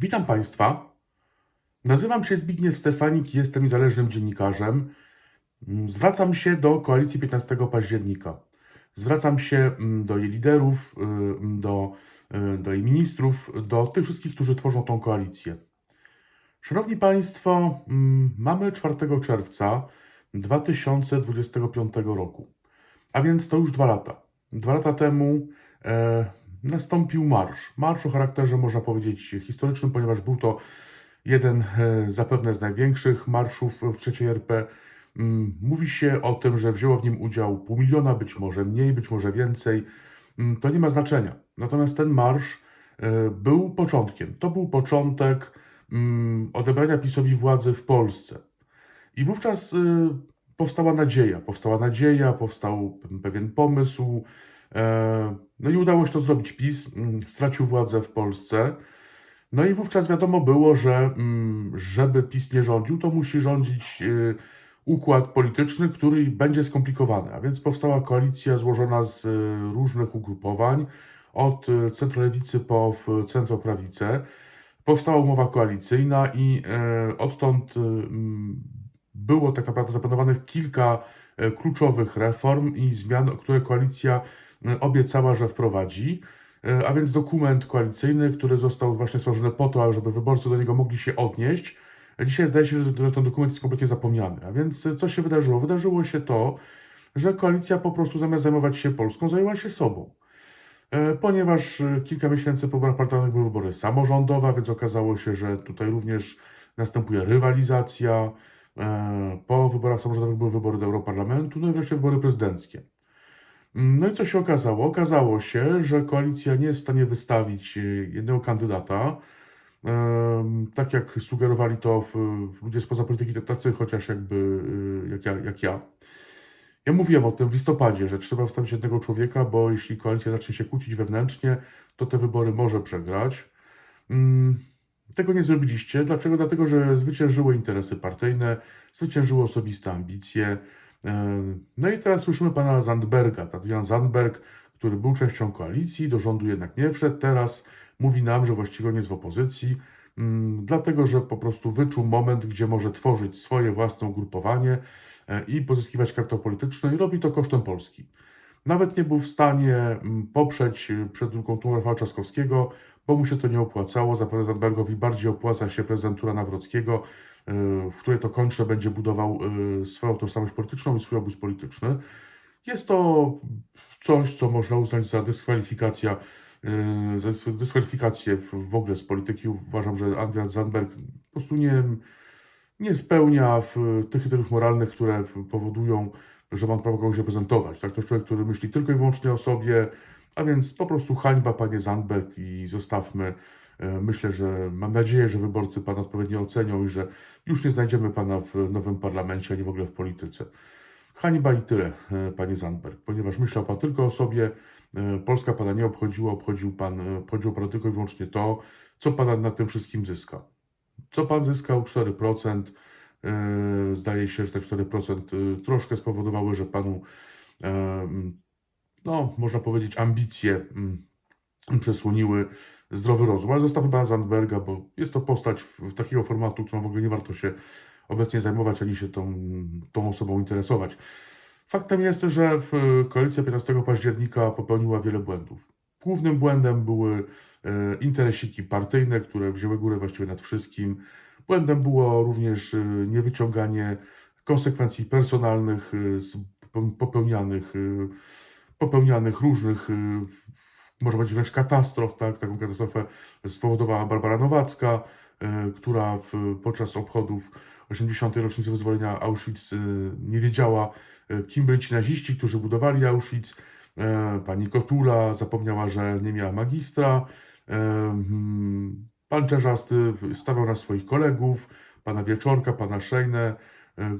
Witam Państwa. Nazywam się Zbigniew Stefanik i jestem niezależnym dziennikarzem. Mm, Zwracam się do koalicji 15 października. Zwracam się mm, do jej liderów, y, mm, do, y, do jej ministrów, do tych wszystkich, którzy tworzą tą koalicję. Szanowni Państwo, mamy 4 czerwca 2025 roku, a więc to już dwa lata. Dwa lata temu e, nastąpił marsz. Marsz o charakterze, można powiedzieć, historycznym, ponieważ był to jeden e, zapewne z największych marszów w III RP. Mm, Mówi się o tym, że wzięło w nim udział pół miliona, być może mniej, być może więcej. Mm, To nie ma znaczenia. Natomiast ten marsz e, był początkiem. To był początek mm, odebrania PiSowi władzy w Polsce. I wówczas y, powstała nadzieja, powstała nadzieja, powstał pewien pomysł. E, No i udało się to zrobić. PiS mm, stracił władzę w Polsce. No i wówczas wiadomo było, że mm, żeby PiS nie rządził, to musi rządzić y, układ polityczny, który będzie skomplikowany. A więc powstała koalicja złożona z y, różnych ugrupowań, od y, centrolewicy po centroprawicę. Powstała umowa koalicyjna i e, odtąd mm, było tak naprawdę zaplanowanych kilka e, kluczowych reform i zmian, które koalicja obiecała, że wprowadzi. E, A więc dokument koalicyjny, który został właśnie stworzony po to, żeby wyborcy do niego mogli się odnieść. Dzisiaj zdaje się, że ten dokument jest kompletnie zapomniany. A więc e, co się wydarzyło? Wydarzyło się to, że koalicja po prostu zamiast zajmować się Polską, zajęła się sobą. Ponieważ kilka miesięcy po wyborach parlamentarnych były wybory samorządowe, a więc okazało się, że tutaj również następuje rywalizacja. Po wyborach samorządowych były wybory do Europarlamentu, no i wreszcie wybory prezydenckie. No i co się okazało? Okazało się, że koalicja nie jest w stanie wystawić e, jednego kandydata, tak jak sugerowali to ludzie spoza polityki, tacy chociaż jakby e, jak ja, jak ja. Ja mówiłem o tym w listopadzie, że trzeba wstawić jednego człowieka, bo jeśli koalicja zacznie się kłócić wewnętrznie, to te wybory może przegrać. Mm, Tego nie zrobiliście. Dlaczego? Dlatego, że zwyciężyły interesy partyjne, zwyciężyły osobiste ambicje. E, No i teraz słyszymy pana Zandberga, Tadjan Zandberg, który był częścią koalicji, do rządu jednak nie wszedł. Teraz mówi nam, że właściwie on jest w opozycji, mm, dlatego że po prostu wyczuł moment, gdzie może tworzyć swoje własne ugrupowanie e, i pozyskiwać kapitał polityczny i robi to kosztem Polski. Nawet nie był w stanie mm, poprzeć y, przed drugą turą Rafała Trzaskowskiego, bo mu się to nie opłacało. Zapewne Zandbergowi bardziej opłaca się prezydentura Nawrockiego, w której to kończe będzie budował y, swoją tożsamość polityczną i swój obóz polityczny. Jest to coś, co można uznać za dyskwalifikacja, y, za dys- dyskwalifikację w, ogóle z polityki. Uważam, że Andrzej Zandberg po prostu nie, nie spełnia tych kryteriów moralnych, które powodują, że ma prawo kogoś reprezentować. Tak? To jest człowiek, który myśli tylko i wyłącznie o sobie, a więc po prostu hańba, panie Zandberg i zostawmy. E, Myślę, że mam nadzieję, że wyborcy pana odpowiednio ocenią i że już nie znajdziemy pana w nowym parlamencie, ani w ogóle w polityce. Hańba i tyle, e, panie Zandberg, ponieważ myślał pan tylko o sobie, e, Polska pana nie obchodziła, obchodził pan, obchodziło pan tylko i wyłącznie to, co pan na tym wszystkim zyska. Co pan zyskał? 4%. E, Zdaje się, że te 4% e, troszkę spowodowały, że panu, no, można powiedzieć, ambicje przesłoniły zdrowy rozum. Ale zostawmy pana Zandberga, bo jest to postać w, takiego formatu, którą w ogóle nie warto się obecnie zajmować, ani się tą, tą osobą interesować. Faktem jest, że koalicja 15 października popełniła wiele błędów. Głównym błędem były e, interesiki partyjne, które wzięły górę właściwie nad wszystkim. Błędem było również e, niewyciąganie konsekwencji personalnych e, popełnianych, popełnianych różnych, może być wręcz katastrof, tak? Taką katastrofę spowodowała Barbara Nowacka, e, która w, podczas obchodów 80. rocznicy wyzwolenia Auschwitz e, nie wiedziała, e, kim byli ci naziści, którzy budowali Auschwitz. Pani Kotula zapomniała, że nie miała magistra. E, mm, Pan Czerzasty stawiał na swoich kolegów, pana Wieczorka, pana Szejnę,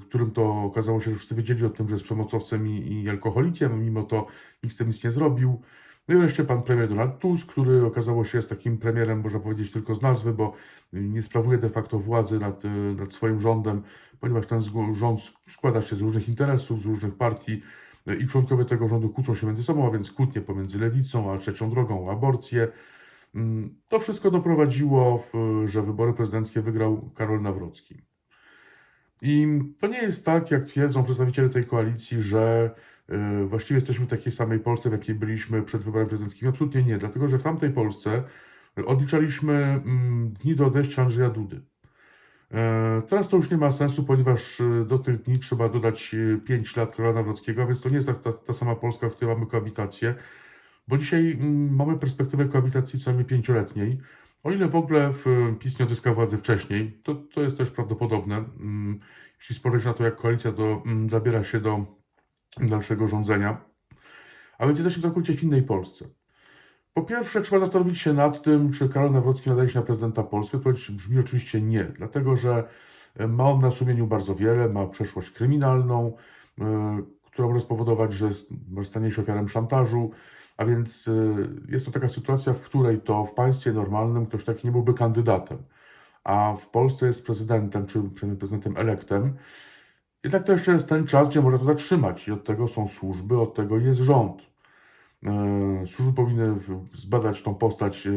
którym to okazało się, że wszyscy wiedzieli o tym, że jest przemocowcem i, i alkoholikiem, mimo to nikt z tym nic nie zrobił. No i wreszcie pan premier Donald Tusk, który okazało się jest takim premierem, można powiedzieć tylko z nazwy, bo nie sprawuje de facto władzy nad, e, nad swoim rządem, ponieważ ten rząd składa się z różnych interesów, z różnych partii e, i członkowie tego rządu kłócą się między sobą, a więc kłótnie pomiędzy lewicą a trzecią drogą, aborcję. Mm, To wszystko doprowadziło, że wybory prezydenckie wygrał Karol Nawrocki. I to nie jest tak, jak twierdzą przedstawiciele tej koalicji, że właściwie jesteśmy w takiej samej Polsce, w jakiej byliśmy przed wyborami prezydenckimi. Absolutnie nie, dlatego że w tamtej Polsce odliczaliśmy mm, dni do odejścia Andrzeja Dudy. E, Teraz to już nie ma sensu, ponieważ y, do tych dni trzeba dodać 5 lat Karola Nawrockiego, więc to nie jest ta, ta, ta sama Polska, w której mamy koabitację, bo dzisiaj mm, mamy perspektywę koabitacji co najmniej pięcioletniej. O ile w ogóle w PiS nie odzyskał władzy wcześniej, to, to jest też prawdopodobne, mm, jeśli spojrzeć na to, jak koalicja do, zabiera się do dalszego rządzenia. A więc jesteśmy całkowicie w innej Polsce. Po pierwsze, trzeba zastanowić się nad tym, czy Karol Nawrocki nadaje się na prezydenta Polski. Odpowiedź brzmi oczywiście nie, dlatego że e, ma on na sumieniu bardzo wiele, ma przeszłość kryminalną, y, która może spowodować, że stanie się ofiarą szantażu, a więc y, jest to taka sytuacja, w której to w państwie normalnym ktoś taki nie byłby kandydatem, a w Polsce jest prezydentem, czy przynajmniej prezydentem elektem. Jednak to jeszcze jest ten czas, gdzie można to zatrzymać i od tego są służby, od tego jest rząd. E, Służby powinny zbadać tą postać e, e,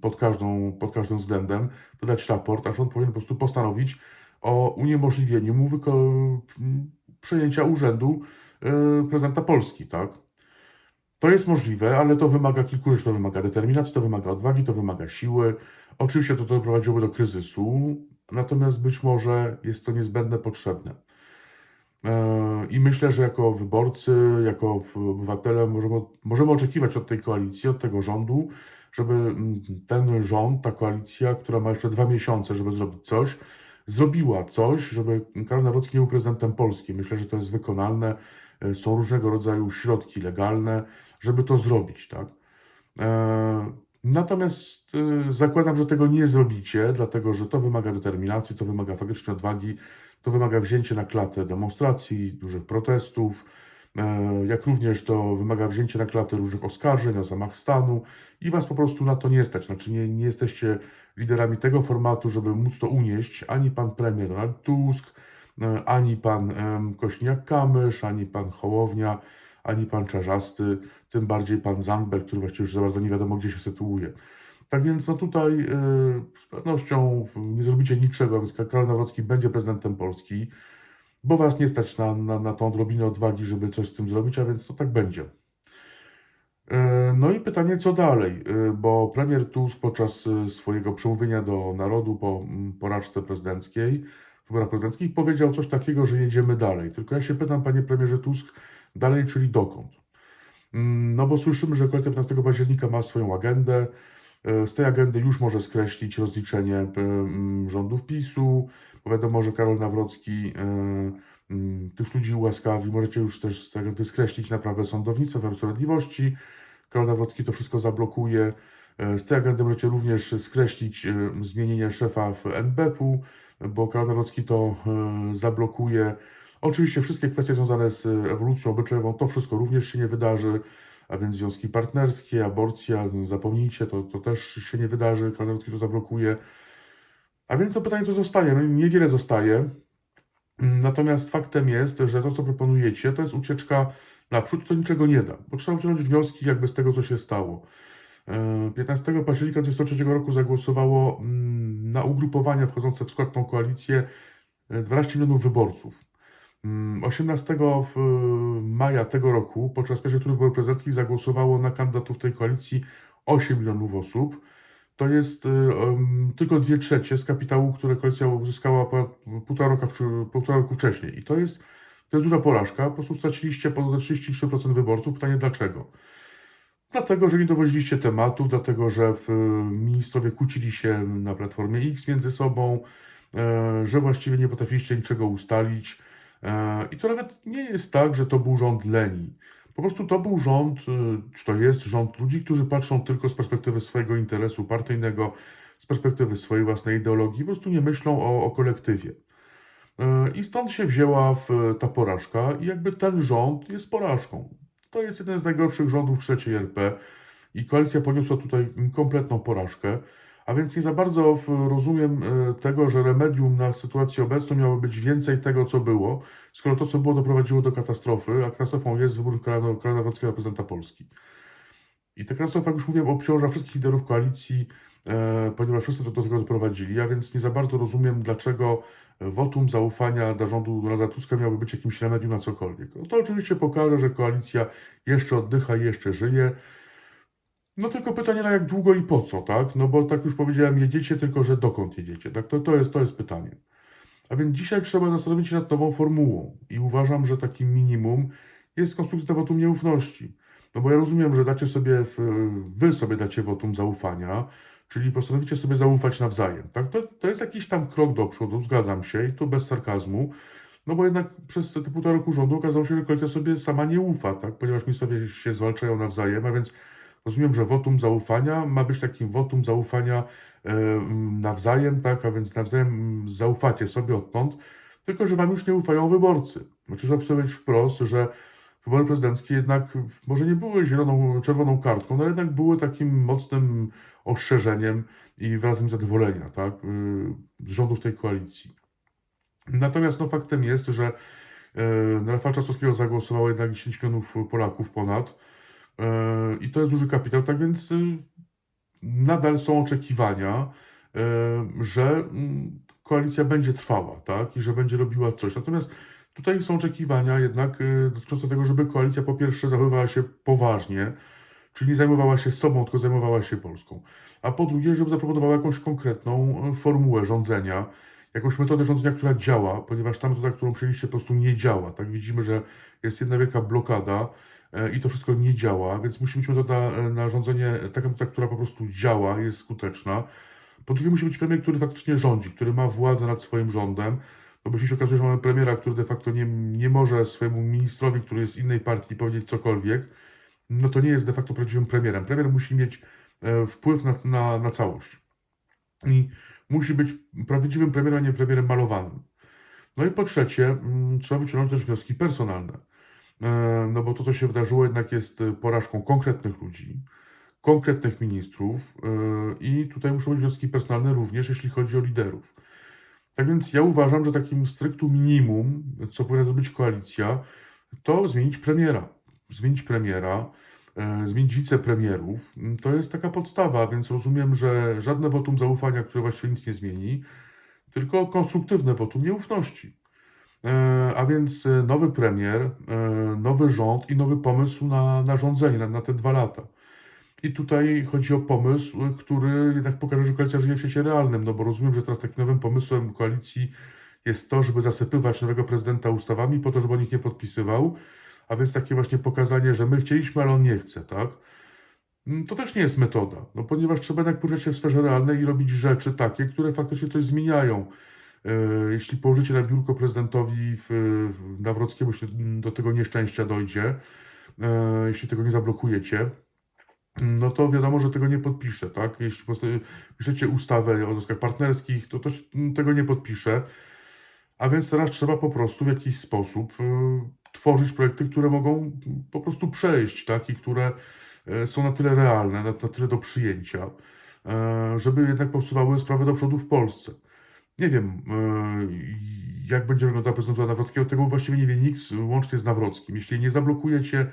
pod, każdą, pod każdym względem, wydać raport, a rząd powinien po prostu postanowić o uniemożliwieniu mu przejęcia urzędu prezydenta Polski, tak? To jest możliwe, ale to wymaga kilku rzeczy. To wymaga determinacji, to wymaga odwagi, to wymaga siły. Oczywiście to doprowadziłoby do kryzysu, natomiast być może jest to niezbędne, potrzebne. E, I myślę, że jako wyborcy, jako obywatele możemy, możemy oczekiwać od tej koalicji, od tego rządu, żeby mm, ten rząd, ta koalicja, która ma jeszcze dwa miesiące, żeby zrobić coś, zrobiła coś, żeby Karol Nawrocki nie był prezydentem Polski. Myślę, że to jest wykonalne. E, Są różnego rodzaju środki legalne, żeby to zrobić, tak? Natomiast e, zakładam, że tego nie zrobicie, dlatego że to wymaga determinacji, to wymaga faktycznie odwagi, to wymaga wzięcia na klatę demonstracji, dużych protestów, e, jak również to wymaga wzięcia na klatę różnych oskarżeń o zamach stanu i was po prostu na to nie stać. Znaczy nie, nie jesteście liderami tego formatu, żeby móc to unieść. Ani pan premier Donald Tusk, e, ani pan Kośniak-Kamysz, ani pan Hołownia, ani pan Czarzasty, tym bardziej pan Zandberg, który właściwie już za bardzo nie wiadomo, gdzie się sytuuje. Tak więc no tutaj y, z pewnością nie zrobicie niczego, więc Karol Nawrocki będzie prezydentem Polski, bo was nie stać na, na, na tą odrobinę odwagi, żeby coś z tym zrobić, a więc to tak będzie. Y, No i pytanie, co dalej? Y, Bo premier Tusk podczas y, swojego przemówienia do narodu po mm, porażce prezydenckiej, w wyborach prezydenckich, powiedział coś takiego, że jedziemy dalej. Tylko ja się pytam, panie premierze Tusk, dalej, czyli dokąd? Mm, No bo słyszymy, że koalicja 15 października ma swoją agendę. E, Z tej agendy już może skreślić rozliczenie e, mm, rządów PiSu, bo wiadomo, że Karol Nawrocki e, mm, tych ludzi ułaskawi. Możecie już też z tej agendy skreślić naprawę sądownictwa, wymiaru sprawiedliwości. Karol Nawrocki to wszystko zablokuje. Z tej agendy możecie również skreślić zmienienie szefa w NBP-u, bo Karol Nawrocki to zablokuje. Oczywiście wszystkie kwestie związane z ewolucją obyczajową, to wszystko również się nie wydarzy, a więc związki partnerskie, aborcja, zapomnijcie, to, to też się nie wydarzy, Nawrocki to zablokuje. A więc to pytanie, co zostaje? No niewiele zostaje. Mm, Natomiast faktem jest, że to, co proponujecie, to jest ucieczka naprzód, to niczego nie da, bo trzeba wyciągnąć wnioski jakby z tego, co się stało. E, 15 października 2023 roku zagłosowało mm, na ugrupowania wchodzące w skład tą koalicję e, 12 milionów wyborców. Mm, 18 w, e, maja tego roku, podczas pierwszych turów wyborów prezydenckich, zagłosowało na kandydatów tej koalicji 8 milionów osób. To jest y, tylko dwie trzecie z kapitału, które koalicja uzyskała półtora, wcz- półtora roku wcześniej. I to jest, to jest duża porażka. Po prostu straciliście ponad 33% wyborców. Pytanie dlaczego? Dlatego, że nie dowoziliście tematów, dlatego, że w, ministrowie kłócili się na Platformie X między sobą, e, że właściwie nie potrafiliście niczego ustalić. E, I to nawet nie jest tak, że to był rząd leni. Po prostu to był rząd, y, czy to jest rząd ludzi, którzy patrzą tylko z perspektywy swojego interesu partyjnego, z perspektywy swojej własnej ideologii, po prostu nie myślą o, o kolektywie. E, I stąd się wzięła ta porażka, i jakby ten rząd jest porażką. To jest jeden z najgorszych rządów trzeciej RP i koalicja poniosła tutaj kompletną porażkę. A więc nie za bardzo rozumiem e, tego, że remedium na sytuację obecną miało być więcej tego, co było, skoro to, co było, doprowadziło do katastrofy, a katastrofą jest wybór Karola Nawrockiego na prezydenta Polski. I ta katastrofa, jak już mówiłem, obciąża wszystkich liderów koalicji, e, ponieważ wszyscy do, do tego doprowadzili. A więc nie za bardzo rozumiem, dlaczego wotum zaufania dla rządu Donalda Tuska miałoby być jakimś remedium na cokolwiek. No to oczywiście pokaże, że koalicja jeszcze oddycha i jeszcze żyje. No tylko pytanie na jak długo i po co, tak? No bo tak już powiedziałem, jedziecie, tylko że dokąd jedziecie, tak? To, to, jest, to jest pytanie. A więc dzisiaj trzeba zastanowić się nad nową formułą i uważam, że takim minimum jest konstrukcja wotum nieufności. No bo ja rozumiem, że dacie sobie, wy sobie dacie wotum zaufania, czyli postanowicie sobie zaufać nawzajem, tak? To, to jest jakiś tam krok do przodu, zgadzam się i tu bez sarkazmu, no bo jednak przez te półtora roku rządu okazało się, że koalicja sobie sama nie ufa, tak? Ponieważ ministrowie się zwalczają nawzajem, a więc Rozumiem, że wotum zaufania ma być takim wotum zaufania e, nawzajem, tak, a więc nawzajem mm, zaufacie sobie odtąd, tylko że wam już nie ufają wyborcy. Znaczy, trzeba powiedzieć wprost, że wybory prezydenckie jednak może nie były zieloną, czerwoną kartką, no ale jednak były takim mocnym ostrzeżeniem i wyrazem zadowolenia, tak, y, rządów tej koalicji. Natomiast no, faktem jest, że e, na Rafała Trzaskowskiego zagłosowało jednak 10 milionów Polaków ponad, I to jest duży kapitał, tak więc y, nadal są oczekiwania, e, że mm, koalicja będzie trwała, tak, i że będzie robiła coś. Natomiast tutaj są oczekiwania jednak y, dotyczące tego, żeby koalicja po pierwsze zachowywała się poważnie, czyli nie zajmowała się sobą, tylko zajmowała się Polską. A po drugie, żeby zaproponowała jakąś konkretną y, formułę rządzenia, jakąś metodę rządzenia, która działa, ponieważ ta metoda, którą przyjęliście, po prostu nie działa. Tak widzimy, że jest jedna wielka blokada E, i to wszystko nie działa, więc musimy mieć metodę na, na rządzenie, taka metoda, która po prostu działa, jest skuteczna. Po drugie, musi być premier, który faktycznie rządzi, który ma władzę nad swoim rządem. No bo jeśli się okazuje, że mamy premiera, który de facto nie, nie może swojemu ministrowi, który jest innej partii, powiedzieć cokolwiek, no to nie jest de facto prawdziwym premierem. Premier musi mieć e, wpływ na, na, na całość. I musi być prawdziwym premierem, a nie premierem malowanym. No i po trzecie, mm, trzeba wyciągnąć też wnioski personalne. E, no bo to, co się wydarzyło, jednak jest e, porażką konkretnych ludzi, konkretnych ministrów e, i tutaj muszą być wnioski personalne również, jeśli chodzi o liderów. Tak więc ja uważam, że takim strictu minimum, co powinna zrobić koalicja, to zmienić premiera. Zmienić premiera, zmienić wicepremierów. To jest taka podstawa, więc rozumiem, że żadne wotum zaufania, które właściwie nic nie zmieni, tylko konstruktywne wotum nieufności. E, a więc e, nowy premier, e, nowy rząd i nowy pomysł na, na rządzenie, na, na te dwa lata. I tutaj chodzi o pomysł, który jednak pokaże, że koalicja żyje w świecie realnym, no bo rozumiem, że teraz takim nowym pomysłem koalicji jest to, żeby zasypywać nowego prezydenta ustawami po to, żeby on ich nie podpisywał, a więc takie właśnie pokazanie, że my chcieliśmy, ale on nie chce, tak? Mm, to też nie jest metoda, no ponieważ trzeba jednak poruszać się w sferze realnej i robić rzeczy takie, które faktycznie coś zmieniają. E, jeśli położycie na biurko prezydentowi w, w Nawrockiemu, jeśli do tego nieszczęścia dojdzie, e, jeśli tego nie zablokujecie, no to wiadomo, że tego nie podpiszę, tak? Jeśli piszecie ustawę o związkach partnerskich, to też tego nie podpiszę. A więc teraz trzeba po prostu w jakiś sposób y, tworzyć projekty, które mogą po prostu przejść, tak? I które są na tyle realne, na, na tyle do przyjęcia, żeby jednak posuwały sprawę do przodu w Polsce. Nie wiem, e, jak będzie wyglądała prezydentura Nawrockiego, tego właściwie nie wie nikt, łącznie z Nawrockim. Jeśli nie zablokujecie,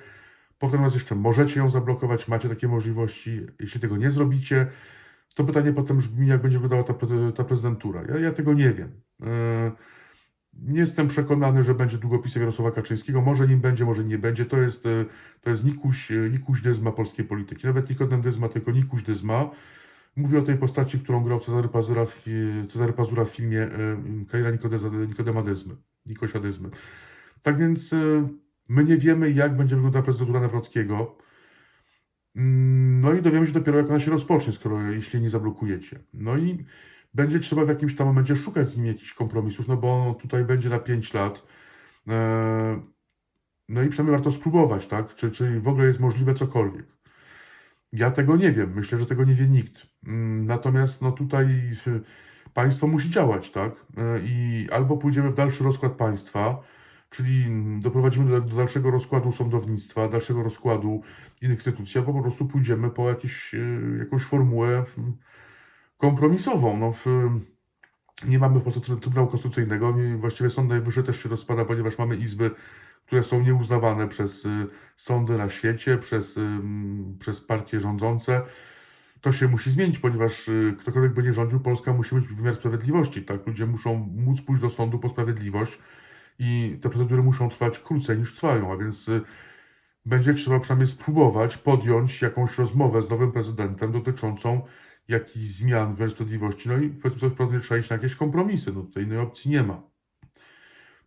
powtarzam raz jeszcze, możecie ją zablokować, macie takie możliwości. Jeśli tego nie zrobicie, to pytanie potem brzmi, jak będzie wyglądała ta, ta prezydentura. Ja, ja tego nie wiem. E, nie jestem przekonany, że będzie długopisem Jarosława Kaczyńskiego. Może nim będzie, może nie będzie. To jest, e, to jest Nikuś, Nikuś Dyzma polskiej polityki. Nawet Nikodem Dyzma, tylko Nikuś Dyzma. Mówię o tej postaci, którą grał Cezary Pazura w, Cezary Pazura w filmie e, Kraina Nikodemadyzmy, Nikosiadyzmy. Tak więc e, my nie wiemy, jak będzie wyglądała prezydentura Nawrockiego. Mm, no i dowiemy się dopiero, jak ona się rozpocznie, skoro jeśli nie zablokujecie. No i będzie trzeba w jakimś tam momencie szukać z nim jakichś kompromisów, no bo tutaj będzie na 5 lat. E, no i przynajmniej warto spróbować, tak? Czy, czy w ogóle jest możliwe cokolwiek. Ja tego nie wiem, myślę, że tego nie wie nikt. Mm, natomiast no tutaj y, państwo musi działać, tak? Y, I albo pójdziemy w dalszy rozkład państwa, czyli doprowadzimy do, do dalszego rozkładu sądownictwa, dalszego rozkładu instytucji, albo po prostu pójdziemy po jakieś, y, jakąś formułę kompromisową. No, w, nie mamy po prostu Trybunału Konstytucyjnego, właściwie Sąd Najwyższy też się rozpada, ponieważ mamy izby, które są nieuznawane przez sądy na świecie, przez, przez partie rządzące. To się musi zmienić, ponieważ y, ktokolwiek będzie rządził, Polska musi mieć wymiar sprawiedliwości. Tak? Ludzie muszą móc pójść do sądu po sprawiedliwość i te procedury muszą trwać krócej niż trwają, a więc y, będzie trzeba przynajmniej spróbować podjąć jakąś rozmowę z nowym prezydentem dotyczącą jakichś zmian w sprawiedliwości. No i powiedzmy sobie wprost, trzeba iść na jakieś kompromisy. No tutaj innej opcji nie ma.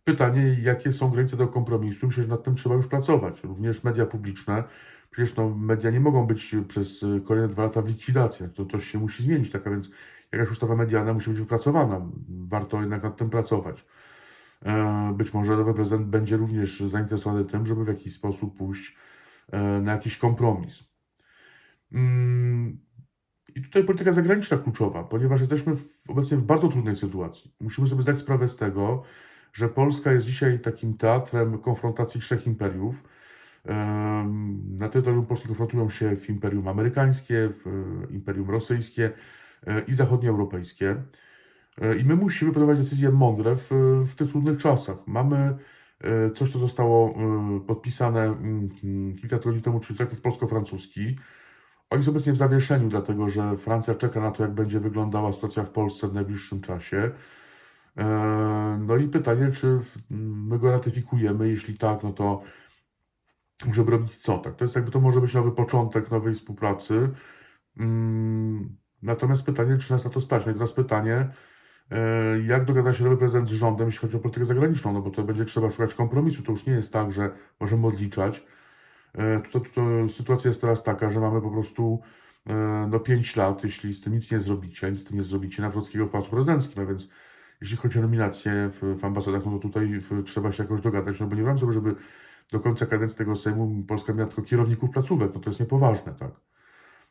Pytanie, jakie są granice do kompromisu? Myślę, że nad tym trzeba już pracować. Również media publiczne. Przecież no, media nie mogą być przez y, kolejne dwa lata w likwidacjach. To, to się musi zmienić. Tak a więc jakaś ustawa medialna musi być wypracowana. Warto jednak nad tym pracować. E, Być może nowy prezydent będzie również zainteresowany tym, żeby w jakiś sposób pójść e, na jakiś kompromis. Mm, I tutaj polityka zagraniczna kluczowa, ponieważ jesteśmy obecnie w bardzo trudnej sytuacji. Musimy sobie zdać sprawę z tego, że Polska jest dzisiaj takim teatrem konfrontacji trzech imperiów. Na terytorium Polski konfrontują się w imperium amerykańskie, w e, imperium rosyjskie e, i zachodnioeuropejskie. E, I my musimy podejmować decyzje mądre w, w tych trudnych czasach. Mamy coś, co zostało podpisane mm, mm, kilka tygodni temu, czyli traktat polsko-francuski. On jest obecnie w zawieszeniu, dlatego że Francja czeka na to, jak będzie wyglądała sytuacja w Polsce w najbliższym czasie. No i pytanie, czy my go ratyfikujemy? Jeśli tak, no to żeby robić co? Tak? To jest jakby to może być nowy początek nowej współpracy. Mm, Natomiast pytanie, czy nas na to stać? No i teraz pytanie, e, jak dogada się nowy prezydent z rządem, jeśli chodzi o politykę zagraniczną? No bo to będzie trzeba szukać kompromisu. To już nie jest tak, że możemy odliczać. E, Tutaj, sytuacja jest teraz taka, że mamy po prostu e, no 5 lat, jeśli z tym nic nie zrobicie, nic z tym nie zrobicie, Nawrockiego w Pałacu Prezydenckim, a więc jeśli chodzi o nominacje w, w ambasadach, no to tutaj w, trzeba się jakoś dogadać, no bo nie wiem sobie, żeby do końca kadencji tego Sejmu Polska miała tylko kierowników placówek, no to jest niepoważne, tak?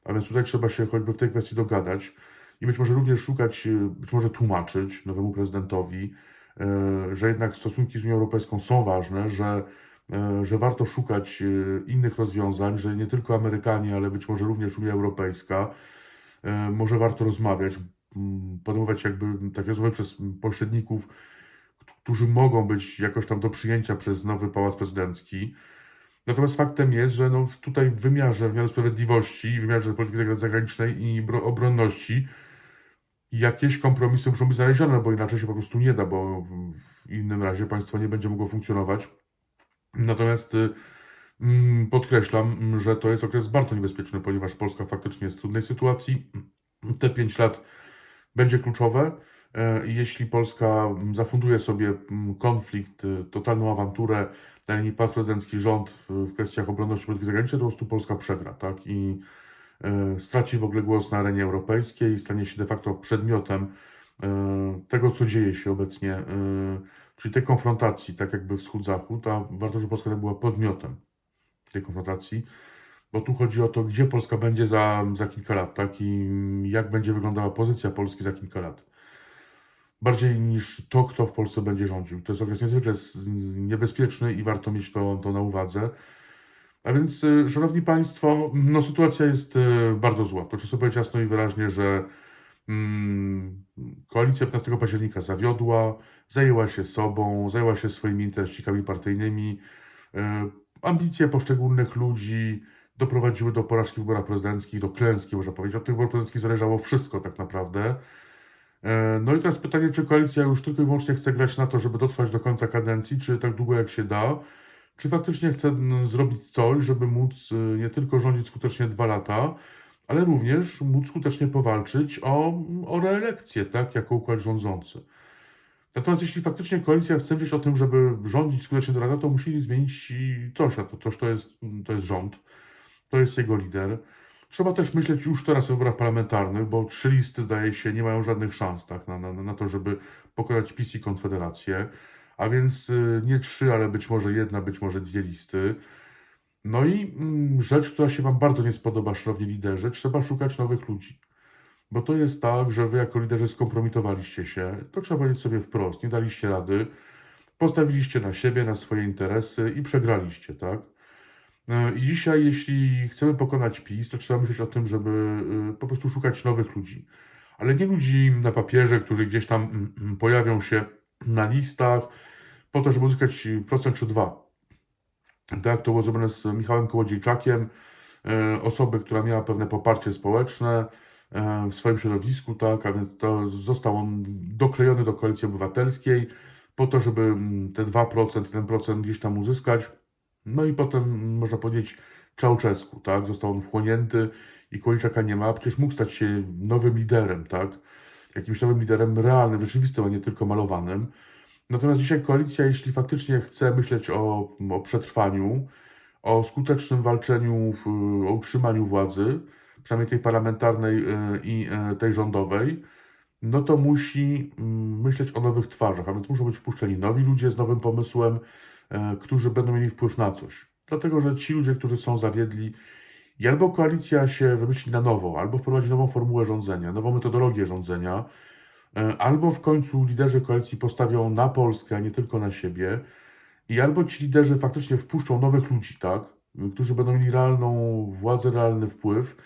A więc tutaj trzeba się choćby w tej kwestii dogadać i być może również szukać, e, być może tłumaczyć nowemu prezydentowi, e, że jednak stosunki z Unią Europejską są ważne, że, e, że warto szukać innych rozwiązań, że nie tylko Amerykanie, ale być może również Unia Europejska, może warto rozmawiać, m, podejmować jakby takie rozmowy przez pośredników, którzy mogą być jakoś tam do przyjęcia przez nowy pałac prezydencki. Natomiast faktem jest, że no tutaj w wymiarze, w wymiarze sprawiedliwości, w wymiarze polityki zagranicznej i bro- obronności jakieś kompromisy muszą być znalezione, bo inaczej się po prostu nie da, bo w innym razie państwo nie będzie mogło funkcjonować. Natomiast mm, podkreślam, że to jest okres bardzo niebezpieczny, ponieważ Polska faktycznie jest w trudnej sytuacji. Te 5 lat będzie kluczowe. E, i Jeśli Polska mm, zafunduje sobie mm, konflikt, y, totalną awanturę na linii prezydencki rząd w, kwestiach obronności i polityki zagranicznej, to po prostu Polska przegra, tak? I e, straci w ogóle głos na arenie europejskiej, stanie się de facto przedmiotem e, tego, co dzieje się obecnie, czyli tej konfrontacji, tak jakby wschód-zachód, a warto, żeby Polska była podmiotem tej konfrontacji, bo tu chodzi o to, gdzie Polska będzie za, za kilka lat, tak? I jak będzie wyglądała pozycja Polski za kilka lat. Bardziej niż to, kto w Polsce będzie rządził. To jest okres niezwykle niebezpieczny i warto mieć to, to na uwadze. A więc, y, szanowni Państwo, no sytuacja jest y, bardzo zła. To trzeba powiedzieć jasno i wyraźnie, że mm, koalicja 15 października zawiodła, zajęła się sobą, zajęła się swoimi interesikami partyjnymi. Y, ambicje poszczególnych ludzi doprowadziły do porażki w wyborach prezydenckich, do klęski, można powiedzieć. Od tych wyborów prezydenckich zależało wszystko tak naprawdę. E, No i teraz pytanie, czy koalicja już tylko i wyłącznie chce grać na to, żeby dotrwać do końca kadencji, czy tak długo jak się da, czy faktycznie chce zrobić coś, żeby móc y, nie tylko rządzić skutecznie dwa lata, ale również móc skutecznie powalczyć o, o reelekcję, tak, jako układ rządzący. Natomiast jeśli faktycznie koalicja chce myśleć o tym, żeby rządzić skutecznie dwa lata, to musi zmienić coś, a to, toż to, jest, to jest rząd, to jest jego lider. Trzeba też myśleć już teraz o wyborach parlamentarnych, bo trzy listy, zdaje się, nie mają żadnych szans tak, na, na, na to, żeby pokonać PiS i Konfederację. A więc y, nie trzy, ale być może jedna, być może dwie listy. No i mm, rzecz, która się Wam bardzo nie spodoba, szanowni liderzy, trzeba szukać nowych ludzi. Bo to jest tak, że Wy jako liderzy skompromitowaliście się, to trzeba powiedzieć sobie wprost, nie daliście rady, postawiliście na siebie, na swoje interesy i przegraliście, tak? E, I dzisiaj, jeśli chcemy pokonać PiS, to trzeba myśleć o tym, żeby y, po prostu szukać nowych ludzi. Ale nie ludzi na papierze, którzy gdzieś tam mm, mm, pojawią się na listach, po to, żeby uzyskać procent czy dwa. tak to było zrobione z Michałem Kołodziejczakiem, e, osoby, która miała pewne poparcie społeczne e, w swoim środowisku, tak, a więc to został on doklejony do Koalicji Obywatelskiej po to, żeby mm, te 2%, 1% gdzieś tam uzyskać. No i potem, można powiedzieć, Czałczesku, tak, został on wchłonięty i Kołodziejczaka nie ma, przecież mógł stać się nowym liderem, tak, jakimś nowym liderem realnym, rzeczywistym, a nie tylko malowanym. Natomiast dzisiaj koalicja, jeśli faktycznie chce myśleć o, o przetrwaniu, o skutecznym walczeniu, o utrzymaniu władzy, przynajmniej tej parlamentarnej y, i y, tej rządowej, no to musi mm, myśleć o nowych twarzach, a więc muszą być wpuszczeni nowi ludzie z nowym pomysłem, e, którzy będą mieli wpływ na coś. Dlatego, że ci ludzie, którzy są zawiedli, i albo koalicja się wymyśli na nowo, albo wprowadzi nową formułę rządzenia, nową metodologię rządzenia, e, albo w końcu liderzy koalicji postawią na Polskę, a nie tylko na siebie, i albo ci liderzy faktycznie wpuszczą nowych ludzi, tak, którzy będą mieli realną władzę, realny wpływ,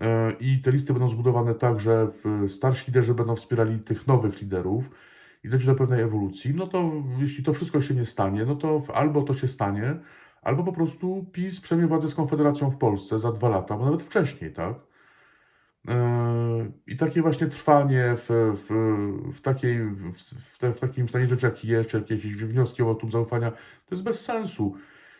e, i te listy będą zbudowane tak, że starsi liderzy będą wspierali tych nowych liderów i dojdzie do pewnej ewolucji, no to jeśli to wszystko się nie stanie, no to albo to się stanie, albo po prostu PiS przejmie władzę z Konfederacją w Polsce za dwa lata, bo nawet wcześniej, tak? Yy, I takie właśnie trwanie w, w, w, takiej, w, w, te, w takim stanie rzeczy, jaki jest, jakieś wnioski o wotum zaufania, to jest bez sensu.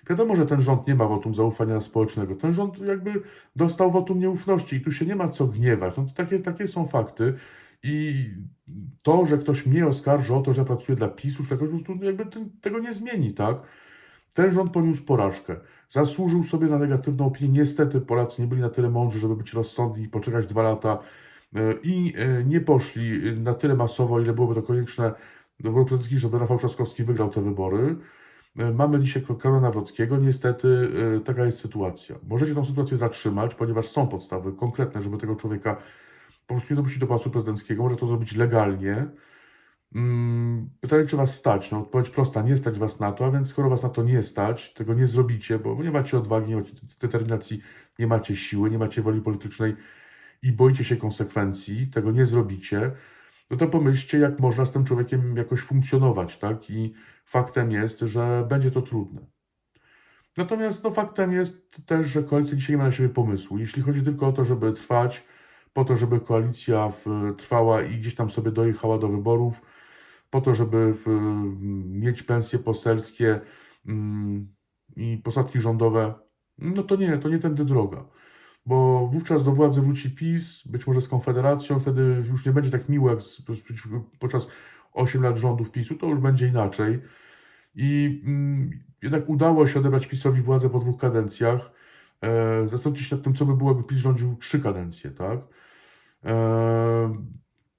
Wiadomo, że ten rząd nie ma wotum zaufania społecznego. Ten rząd jakby dostał wotum nieufności i tu się nie ma co gniewać. No to takie, takie są fakty. I to, że ktoś mnie oskarży o to, że pracuję dla PiSu, czy dla kogoś, po jakby tego nie zmieni, tak? Ten rząd poniósł porażkę. Zasłużył sobie na negatywną opinię. Niestety Polacy nie byli na tyle mądrzy, żeby być rozsądni i poczekać dwa lata e, i e, nie poszli na tyle masowo, ile byłoby to konieczne do wyborów żeby Rafał Trzaskowski wygrał te wybory. E, Mamy dzisiaj Karola Nawrockiego. Niestety taka jest sytuacja. Możecie tą sytuację zatrzymać, ponieważ są podstawy konkretne, żeby tego człowieka po prostu nie dopuścić do Pałacu Prezydenckiego. Może to zrobić legalnie. Mm, Pytanie, czy was stać? No, odpowiedź prosta, nie stać was na to, a więc skoro was na to nie stać, tego nie zrobicie, bo nie macie odwagi, nie macie determinacji, nie macie siły, nie macie woli politycznej i boicie się konsekwencji, tego nie zrobicie, no to pomyślcie, jak można z tym człowiekiem jakoś funkcjonować, tak? I faktem jest, że będzie to trudne. Natomiast no, faktem jest też, że koalicja dzisiaj nie ma na siebie pomysłu. Jeśli chodzi tylko o to, żeby trwać, po to, żeby koalicja trwała i gdzieś tam sobie dojechała do wyborów, po to, żeby mieć pensje poselskie mm, i posadki rządowe, no to nie, to nie tędy droga. Bo wówczas do władzy wróci PiS, być może z Konfederacją, wtedy już nie będzie tak miło jak podczas 8 lat rządów PiSu, to już będzie inaczej. I mm, jednak udało się odebrać PiSowi władzę po dwóch kadencjach. E, zastanowić się nad tym, co by było, jakby PiS rządził trzy kadencje, tak? E,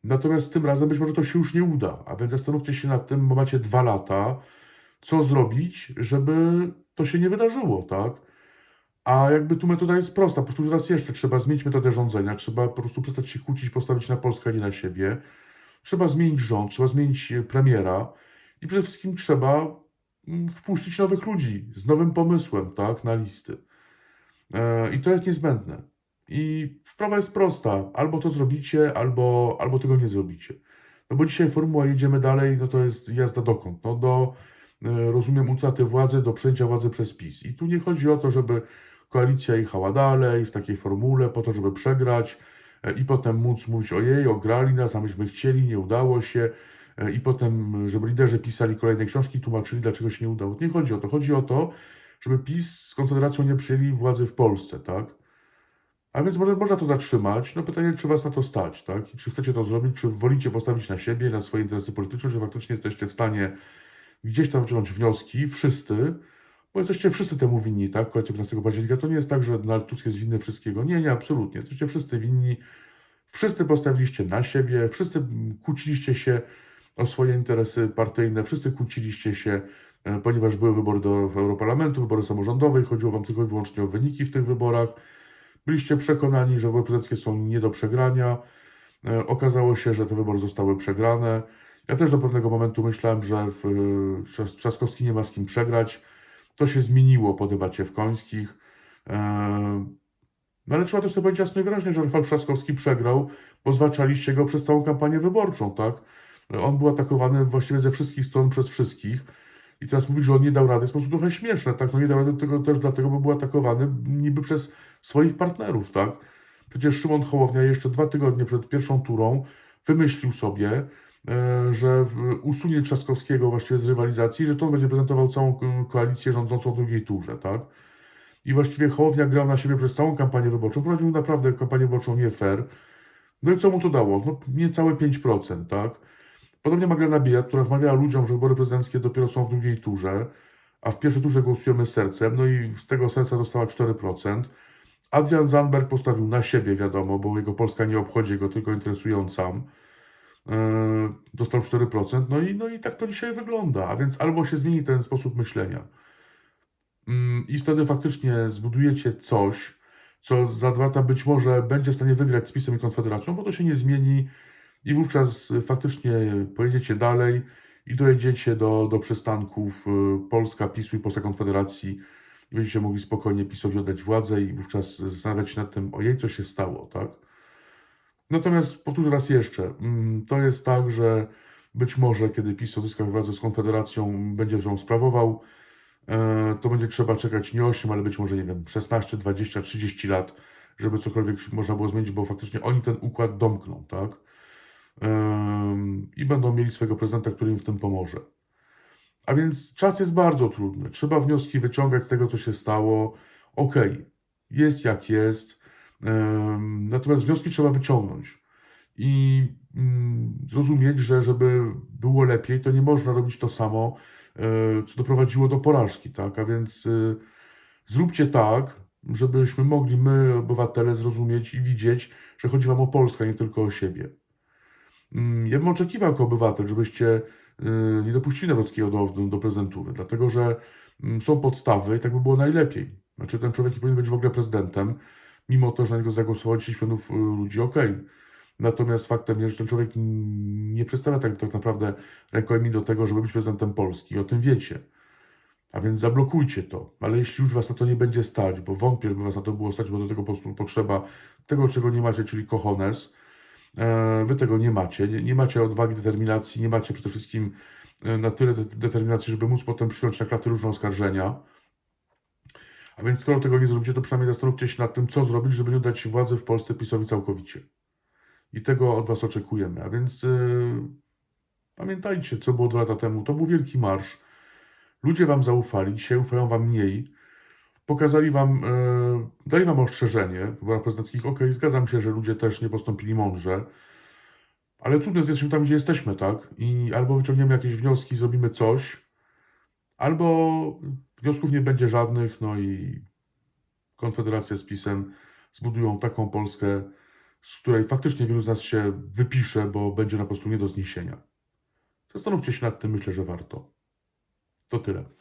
natomiast tym razem być może to się już nie uda. A więc zastanówcie się nad tym, bo macie dwa lata, co zrobić, żeby to się nie wydarzyło, tak? A jakby tu metoda jest prosta. Powtórzę raz jeszcze, trzeba zmienić metodę rządzenia, trzeba po prostu przestać się kłócić, postawić na Polskę, a nie na siebie. Trzeba zmienić rząd, trzeba zmienić e, premiera i przede wszystkim trzeba mm, wpuścić nowych ludzi z nowym pomysłem, tak, na listy. E, I to jest niezbędne. I sprawa jest prosta. Albo to zrobicie, albo, albo tego nie zrobicie. No bo dzisiaj formuła jedziemy dalej, no to jest jazda dokąd? No do, e, rozumiem, utraty władzy, do przejęcia władzy przez PiS. I tu nie chodzi o to, żeby koalicja jechała dalej w takiej formule, po to, żeby przegrać e, i potem móc mówić ojej, ograli nas, a myśmy chcieli, nie udało się. I potem, żeby liderzy pisali kolejne książki, tłumaczyli, dlaczego się nie udało. Nie chodzi o to. Chodzi o to, żeby PiS z Konfederacją nie przyjęli władzy w Polsce, tak? A więc może można to zatrzymać. No pytanie, czy was na to stać, tak? I czy chcecie to zrobić, czy wolicie postawić na siebie, na swoje interesy polityczne, czy faktycznie jesteście w stanie gdzieś tam wyciągnąć wnioski, wszyscy, bo jesteście wszyscy temu winni, tak? Koalicja 15 października to nie jest tak, że Donald Tusk jest winny wszystkiego. Nie, nie, absolutnie. Jesteście wszyscy winni. Wszyscy postawiliście na siebie, wszyscy kłóciliście się o swoje interesy partyjne, wszyscy kłóciliście się, ponieważ były wybory do Europarlamentu, wybory samorządowe i chodziło wam tylko i wyłącznie o wyniki w tych wyborach. Byliście przekonani, że prezydenckie są nie do przegrania. E, Okazało się, że te wybory zostały przegrane. Ja też do pewnego momentu myślałem, że e, Trzaskowski nie ma z kim przegrać. To się zmieniło po debacie w Końskich. E, No ale trzeba też sobie powiedzieć jasno i wyraźnie, że Rafał Trzaskowski przegrał, bo zwalczaliście go przez całą kampanię wyborczą, tak? On był atakowany właściwie ze wszystkich stron przez wszystkich. I teraz mówić, że on nie dał rady, po prostu trochę śmieszne, tak? No nie dał rady tylko też dlatego, bo był atakowany niby przez swoich partnerów, tak? Przecież Szymon Hołownia jeszcze dwa tygodnie przed pierwszą turą wymyślił sobie, e, że usunie Trzaskowskiego właściwie z rywalizacji, że to będzie prezentował całą ko- koalicję rządzącą w drugiej turze, tak? I właściwie Hołownia grał na siebie przez całą kampanię wyborczą, prowadził naprawdę kampanię wyborczą nie fair. No i co mu to dało? No niecałe 5%, tak? Podobnie Magdalena Biejat, która wmawiała ludziom, że wybory prezydenckie dopiero są w drugiej turze, a w pierwszej turze głosujemy sercem, no i z tego serca dostała 4%. Adrian Zandberg postawił na siebie, wiadomo, bo jego Polska nie obchodzi, go tylko interesuje on sam. Yy, dostał 4%, no i, no i tak to dzisiaj wygląda. A więc albo się zmieni ten sposób myślenia mm, i wtedy faktycznie zbudujecie coś, co za dwa lata być może będzie w stanie wygrać z PiSem i Konfederacją, bo to się nie zmieni i wówczas y, faktycznie pojedziecie dalej i dojedziecie do, do przystanków y, Polska PiSu i Polska Konfederacji i będziecie mogli spokojnie PiSowi oddać władzę i wówczas zastanawiać się nad tym, ojej, co się stało, tak? Natomiast powtórzę raz jeszcze, mm, to jest tak, że być może, kiedy PiS odzyska władzę z Konfederacją, będzie ją sprawował, e, to będzie trzeba czekać nie 8, ale być może, nie wiem, 16, 20, 30 lat, żeby cokolwiek można było zmienić, bo faktycznie oni ten układ domkną, tak? I będą mieli swojego prezydenta, który im w tym pomoże. A więc czas jest bardzo trudny. Trzeba wnioski wyciągać z tego, co się stało. Okej, jest jak jest. Natomiast wnioski trzeba wyciągnąć i mm, zrozumieć, że żeby było lepiej, to nie można robić to samo, e, co doprowadziło do porażki, tak? A więc y, zróbcie tak, żebyśmy mogli my, obywatele, zrozumieć i widzieć, że chodzi wam o Polskę, nie tylko o siebie. Mm, Ja bym oczekiwał jako obywatel, żebyście y, nie dopuścili Nawrockiego do, do, do prezydentury, dlatego że mm, są podstawy i tak by było najlepiej. Znaczy ten człowiek nie powinien być w ogóle prezydentem, mimo to, że na niego zagłosowało 10 milionów y, ludzi, okej. Natomiast faktem jest, że ten człowiek nie przedstawia tak, tak naprawdę rękojmi do tego, żeby być prezydentem Polski i o tym wiecie. A więc zablokujcie to. Ale jeśli już was na to nie będzie stać, bo wątpię, żeby was na to było stać, bo do tego po prostu potrzeba tego, czego nie macie, czyli cojones, E, Wy tego nie macie. Nie, nie macie odwagi, determinacji, nie macie przede wszystkim e, na tyle de- determinacji, żeby móc potem przyjąć na klaty różne oskarżenia. A więc skoro tego nie zrobicie, to przynajmniej zastanówcie się nad tym, co zrobić, żeby nie oddać władzy w Polsce PiSowi całkowicie. I tego od Was oczekujemy. A więc yy, pamiętajcie, co było dwa lata temu. To był wielki marsz. Ludzie Wam zaufali, dzisiaj ufają Wam mniej. Pokazali Wam, yy, dali Wam ostrzeżenie w wyborach prezydenckich. Okej, zgadzam się, że ludzie też nie postąpili mądrze. Ale trudno jest, jesteśmy tam, gdzie jesteśmy, tak? I albo wyciągniemy jakieś wnioski, zrobimy coś, albo wniosków nie będzie żadnych, no i Konfederacja z PiSem zbudują taką Polskę, z której faktycznie wielu z nas się wypisze, bo będzie na prostu nie do zniesienia. Zastanówcie się nad tym, myślę, że warto. To tyle.